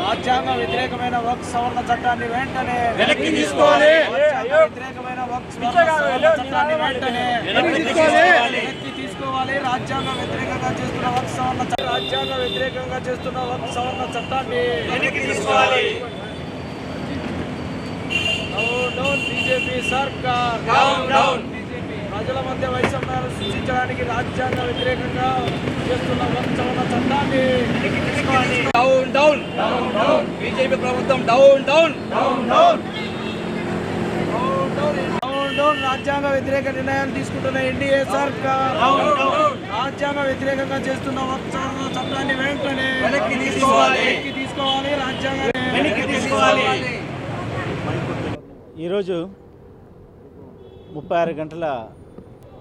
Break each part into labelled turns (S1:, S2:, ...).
S1: రాజ్యాంగ వ్యతిరేకమైన వక్ సవరణ చట్టాన్ని వెంటనే
S2: వెనక్కి తీసుకోవాలి.
S1: రాజ్యాంగ వ్యతిరేకమైన వక్ సవరణ చట్టాన్ని వెంటనే
S2: వెనక్కి తీసుకోవాలి.
S1: వెనక్కి తీసుకోవాలి రాజ్యాంగ వ్యతిరేకంగా చేస్తున్న వక్ సవరణ చట్ట- రాజ్యాంగ వ్యతిరేకంగా చేస్తున్న వక్ సవరణ చట్టాన్ని
S2: వెనక్కి తీసుకోవాలి.
S1: డౌన్ డౌన్ బీజేపీ సర్కార్
S2: డౌన్ డౌన్.
S1: ప్రజల మధ్య వైషమ్యాలు సృష్టించడానికి రాజ్యాంగ వ్యతిరేకంగా చేస్తున్న సవరణ చట్టాన్ని
S2: డౌన్ డౌన్ బీజేపీ ప్రభుత్వం down down
S1: down down down రాజ్యాంగ వ్యతిరేక నిర్ణయాలు తీసుకుంటున్న ఎన్డీఏ సర్కార్ రాజ్యాంగ వ్యతిరేకంగా చేస్తున్న చట్టాన్ని వెంటనే
S2: వెనక్కి తీసుకోవాలి.
S1: వెనక్కి తీసుకోవాలి. రాజ్యాంగ
S2: వెనక్కి తీసుకోవాలి.
S3: ఈరోజు ముప్పై ఆరు గంటల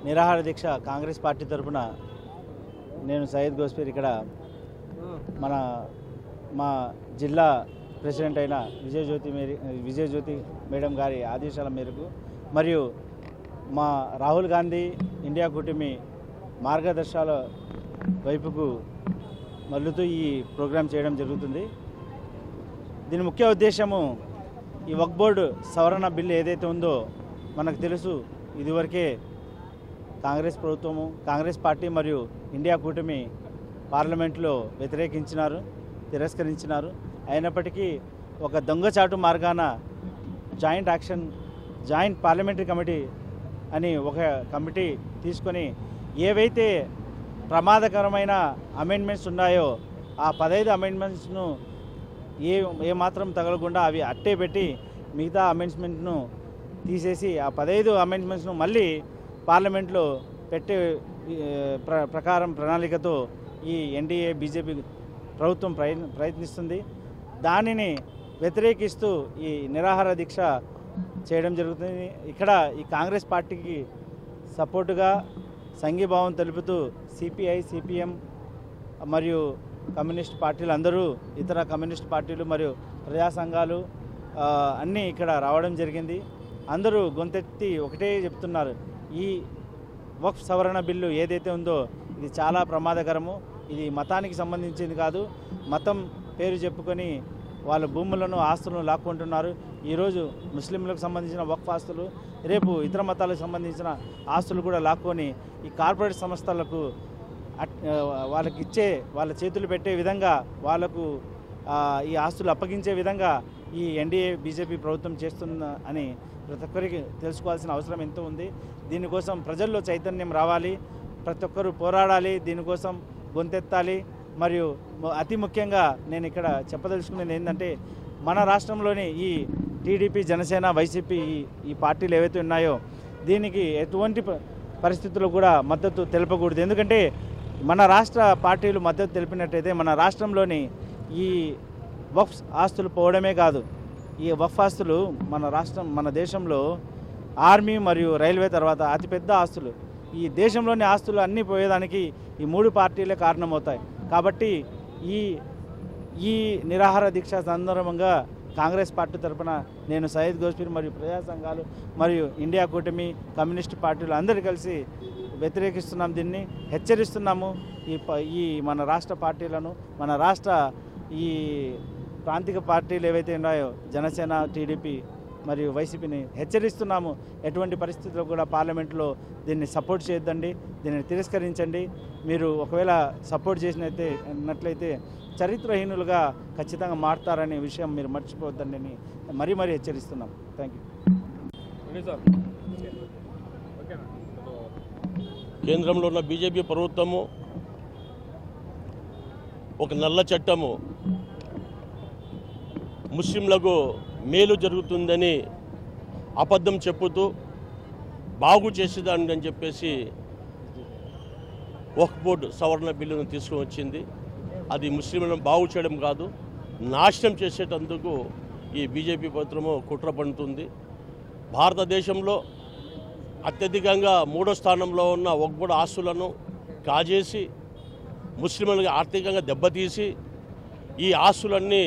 S3: నిరాహార దీక్ష కాంగ్రెస్ పార్టీ తరఫున నేను సయ్యద్ గోస్పీర్ ఇక్కడ మన మా జిల్లా ప్రెసిడెంట్ అయిన విజయజ్యోతి మేరీ విజయజ్యోతి మేడం గారి ఆదేశాల మేరకు మరియు మా రాహుల్ గాంధీ ఇండియా కూటమి మార్గదర్శకాల వైపుకు మల్లుతూ ఈ ప్రోగ్రాం చేయడం జరుగుతుంది. దీని ముఖ్య ఉద్దేశము ఈ వక్ బోర్డు సవరణ బిల్లు ఏదైతే ఉందో మనకు తెలుసు ఇదివరకే కాంగ్రెస్ ప్రభుత్వము కాంగ్రెస్ పార్టీ మరియు ఇండియా కూటమి పార్లమెంట్లో వ్యతిరేకించినారు తిరస్కరించినారు. అయినప్పటికీ ఒక దొంగచాటు మార్గాన joint action joint parliamentary committee అని ఒక కమిటీ తీసుకొని ఏవైతే ప్రమాదకరమైన అమెండ్మెంట్స్ ఉన్నాయో ఆ పదహైదు అమెండ్మెంట్స్ను ఏ ఏమాత్రం తగలకుండా అవి అట్టే పెట్టి మిగతా అమెండ్మెంట్ను తీసేసి ఆ పదహైదు అమెండ్మెంట్స్ను మళ్ళీ పార్లమెంట్లో పెట్టే ప్ర ప్రకారం ప్రణాళికతో ఈ ఎన్డీఏ బీజేపీ ప్రభుత్వం ప్రయత్న ప్రయత్నిస్తుంది. దానిని వ్యతిరేకిస్తూ ఈ నిరాహార దీక్ష చేయడం జరుగుతుంది. ఇక్కడ ఈ కాంగ్రెస్ పార్టీకి సపోర్టుగా సంఘీభావం తెలుపుతూ సిపిఐ సిపిఎం మరియు కమ్యూనిస్ట్ పార్టీలు అందరూ ఇతర కమ్యూనిస్ట్ పార్టీలు మరియు ప్రజా సంఘాలు అన్నీ ఇక్కడ రావడం జరిగింది. అందరూ గొంతెత్తి ఒకటే చెప్తున్నారు. ఈ వక్ఫ్ సవరణ బిల్లు ఏదైతే ఉందో ఇది చాలా ప్రమాదకరము. ఇది మతానికి సంబంధించింది కాదు. మతం పేరు చెప్పుకొని వాళ్ళ భూములను ఆస్తులను లాక్కుంటున్నారు. ఈరోజు ముస్లింలకు సంబంధించిన వక్ఫ్ ఆస్తులు రేపు ఇతర మతాలకు సంబంధించిన ఆస్తులు కూడా లాక్కొని ఈ కార్పొరేట్ సంస్థలకు అట్- వాళ్ళకి ఇచ్చే వాళ్ళ చేతులు పెట్టే విధంగా వాళ్ళకు ఈ ఆస్తులు అప్పగించే విధంగా ఈ ఎన్డీఏ బీజేపీ ప్రభుత్వం చేస్తున్న అని ప్రతి ఒక్కరికి తెలుసుకోవాల్సిన అవసరం ఎంతో ఉంది. దీనికోసం ప్రజల్లో చైతన్యం రావాలి. ప్రతి ఒక్కరూ పోరాడాలి. దీనికోసం గొంతెత్తాలి. మరియు అతి ముఖ్యంగా నేను ఇక్కడ చెప్పదలుచుకునేది ఏంటంటే మన రాష్ట్రంలోని ఈ టీడీపీ జనసేన వైసీపీ ఈ- ఈ పార్టీలు ఏవైతే ఉన్నాయో దీనికి ఎటువంటి పరిస్థితులు పరిస్థితుల్లో కూడా మద్దతు తెలపకూడదు. ఎందుకంటే మన రాష్ట్ర పార్టీలు మద్దతు తెలిపినట్టయితే మన రాష్ట్రంలోని ఈ వక్ఫ్ ఆస్తులు పోవడమే కాదు. ఈ వఫ్ ఆస్తులు మన రాష్ట్రం మన దేశంలో ఆర్మీ మరియు రైల్వే తర్వాత అతిపెద్ద ఆస్తులు. ఈ దేశంలోని ఆస్తులు అన్నీ పోయేదానికి ఈ మూడు పార్టీలే కారణమవుతాయి. కాబట్టి ఈ ఈ నిరాహార దీక్ష సందర్భంగా కాంగ్రెస్ పార్టీ తరఫున నేను సయ్యద్ గోస్పీర్ మరియు ప్రజా సంఘాలు మరియు ఇండియా కూటమి కమ్యూనిస్ట్ పార్టీలు అందరూ కలిసి వ్యతిరేకిస్తున్నాం దీన్ని హెచ్చరిస్తున్నాము ఈ ప- ఈ మన రాష్ట్ర పార్టీలను మన రాష్ట్ర ఈ ప్రాంతిక పార్టీలు ఏవైతే ఉన్నాయో జనసేన టీడీపీ మరియు వైసీపీని హెచ్చరిస్తున్నాము. ఎటువంటి పరిస్థితుల్లో కూడా పార్లమెంట్లో దీన్ని సపోర్ట్ చేయొద్దండి దీన్ని తిరస్కరించండి. మీరు ఒకవేళ సపోర్ట్ చేసినైతే అన్నట్లయితే చరిత్రహీనులుగా ఖచ్చితంగా మారుతారనే విషయం మీరు మర్చిపోవద్దండి అని మరీ మరీ హెచ్చరిస్తున్నాం. థ్యాంక్ యూ
S4: కేంద్రంలో ఉన్న బీజేపీ ప్రభుత్వము ఒక నల్ల చట్టము. ముస్లింలకు మేలు జరుగుతుందని అబద్ధం చెప్పుతూ బాగు చేసేదాన్ని అని చెప్పేసి వక్ఫ్ బోర్డు సవరణ బిల్లును తీసుకుని వచ్చింది. అది ముస్లింలను బాగు చేయడం కాదు నాశనం చేసేటందుకు ఈ బీజేపీ పత్రము కుట్ర పండుతుంది. భారతదేశంలో అత్యధికంగా మూడో స్థానంలో ఉన్న వక్ఫ్ ఆస్తులను కాజేసి ముస్లింలకు ఆర్థికంగా దెబ్బతీసి ఈ ఆస్తులన్నీ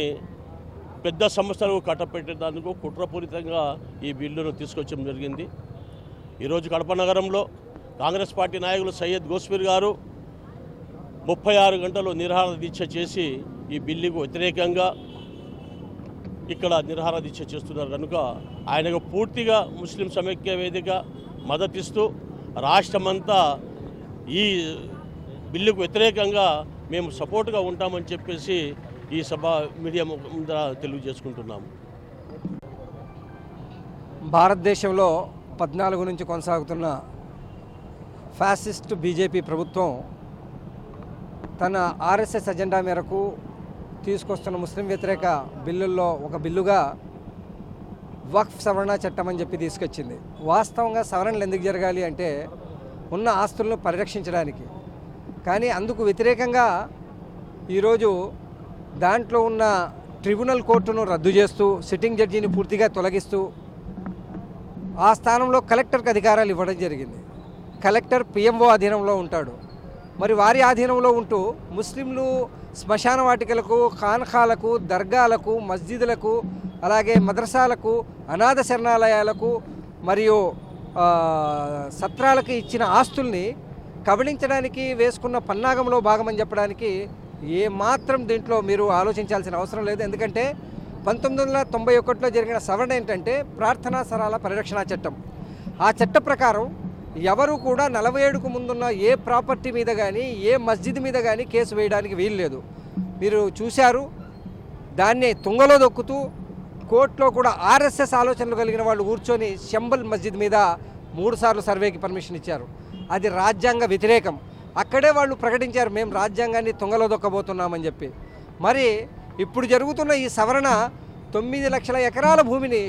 S4: పెద్ద సంస్థలకు కట్టపెట్టేందుకు కుట్రపూరితంగా ఈ బిల్లును తీసుకొచ్చడం జరిగింది. ఈరోజు కడప నగరంలో కాంగ్రెస్ పార్టీ నాయకులు సయ్యద్ గోస్పీర్ గారు ముప్పై ఆరు గంటలు నిర్హార దీక్ష చేసి ఈ బిల్లుకు వ్యతిరేకంగా ఇక్కడ నిర్హార దీక్ష చేస్తున్నారు. కనుక ఆయనకు పూర్తిగా ముస్లిం సమైక్య వేదిక మద్దతిస్తూ రాష్ట్రమంతా ఈ బిల్లుకు వ్యతిరేకంగా మేము సపోర్ట్గా ఉంటామని చెప్పేసి ఈ సభ మీడియా ముందర తెలియజేసుకుంటున్నాము
S5: భారతదేశంలో పద్నాలుగు నుంచి కొనసాగుతున్న ఫ్యాసిస్ట్ బీజేపీ ప్రభుత్వం తన ఆర్ఎస్ఎస్ ఎజెండా మేరకు తీసుకొస్తున్న ముస్లిం వ్యతిరేక బిల్లుల్లో ఒక బిల్లుగా వక్ఫ్ సవరణ చట్టం అని చెప్పి తీసుకొచ్చింది. వాస్తవంగా సవరణలు ఎందుకు జరగాలి అంటే ఉన్న ఆస్తులను పరిరక్షించడానికి. కానీ అందుకు వ్యతిరేకంగా ఈరోజు దాంట్లో ఉన్న ట్రిబ్యునల్ కోర్టును రద్దు చేస్తూ సిట్టింగ్ జడ్జిని పూర్తిగా తొలగిస్తూ ఆ స్థానంలో కలెక్టర్కి అధికారాలు ఇవ్వడం జరిగింది. కలెక్టర్ పిఎంఓ అధీనంలో ఉంటాడు. మరి వారి ఆధీనంలో ఉంటూ ముస్లింలు శ్మశాన వాటికలకు ఖాన్ఖాలకు దర్గాలకు మస్జిదులకు అలాగే మద్రసాలకు అనాథ శరణాలయాలకు మరియు సత్రాలకు ఇచ్చిన ఆస్తుల్ని కబళించడానికి వేసుకున్న పన్నాగంలో భాగమని చెప్పడానికి ఏ మాత్రం దీంట్లో మీరు ఆలోచించాల్సిన అవసరం లేదు. ఎందుకంటే పంతొమ్మిది వందల తొంభై ఒకటిలో జరిగిన సవరణ ఏంటంటే ప్రార్థనా సరాల పరిరక్షణ చట్టం. ఆ చట్ట ప్రకారం ఎవరు కూడా నలభై ఏడుకు ముందున్న ఏ ప్రాపర్టీ మీద కానీ ఏ మస్జిద్ మీద కానీ కేసు వేయడానికి వీలు లేదు. మీరు చూశారు దాన్ని తుంగలో దొక్కుతూ కోర్టులో కూడా ఆర్ఎస్ఎస్ ఆలోచనలు కలిగిన వాళ్ళు కూర్చొని శంబల్ మస్జిద్ మీద మూడు సార్లు సర్వేకి పర్మిషన్ ఇచ్చారు. అది రాజ్యాంగ వ్యతిరేకం. అక్కడే వాళ్ళు ప్రకటించారు మేము రాజ్యాంగాన్ని తుంగలో దొక్కబోతున్నామని చెప్పి. మరి ఇప్పుడు జరుగుతున్న ఈ సవరణ తొమ్మిది లక్షల ఎకరాల భూమిని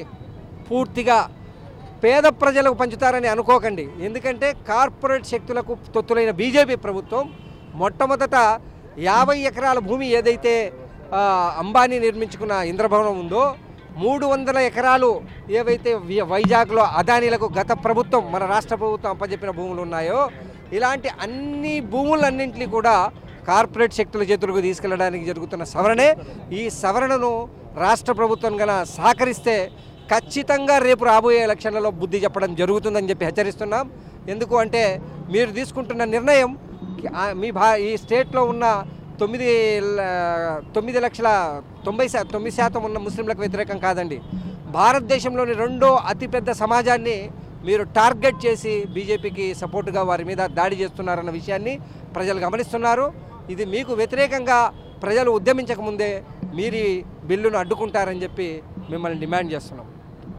S5: పూర్తిగా పేద ప్రజలకు పంచుతారని అనుకోకండి. ఎందుకంటే కార్పొరేట్ శక్తులకు తొత్తులైన బీజేపీ ప్రభుత్వం మొట్టమొదట యాభై ఎకరాల భూమి ఏదైతే అంబానీ నిర్మించుకున్న ఇంద్రభవనం ఉందో మూడు వందల ఎకరాలు ఏవైతే వైజాగ్లో అదానీలకు గత ప్రభుత్వం మన రాష్ట్ర ప్రభుత్వం అప్పచెప్పిన భూములు ఉన్నాయో ఇలాంటి అన్ని భూములన్నింటినీ కూడా కార్పొరేట్ శక్తుల చేతులకు తీసుకెళ్ళడానికి జరుగుతున్న సవరణే. ఈ సవరణను రాష్ట్ర ప్రభుత్వం గన సహకరిస్తే ఖచ్చితంగా రేపు రాబోయే ఎలక్షన్లలో బుద్ధి చెప్పడం జరుగుతుందని చెప్పి హెచ్చరిస్తున్నాం. ఎందుకు అంటే మీరు తీసుకుంటున్న నిర్ణయం మీ భా ఈ స్టేట్లో ఉన్న తొమ్మిది తొమ్మిది లక్షల తొంభై శా తొమ్మిది శాతం ఉన్న ముస్లింలకు వ్యతిరేకం కాదండి. భారతదేశంలోని రెండో అతిపెద్ద సమాజాన్ని మీరు టార్గెట్ చేసి బీజేపీకి సపోర్టుగా వారి మీద దాడి చేస్తున్నారన్న విషయాన్ని ప్రజలు గమనిస్తున్నారు. ఇది మీకు వ్యతిరేకంగా ప్రజలు ఉద్యమించకముందే మీరు బిల్లును అడ్డుకుంటారని చెప్పి మిమ్మల్ని డిమాండ్ చేస్తున్నాం.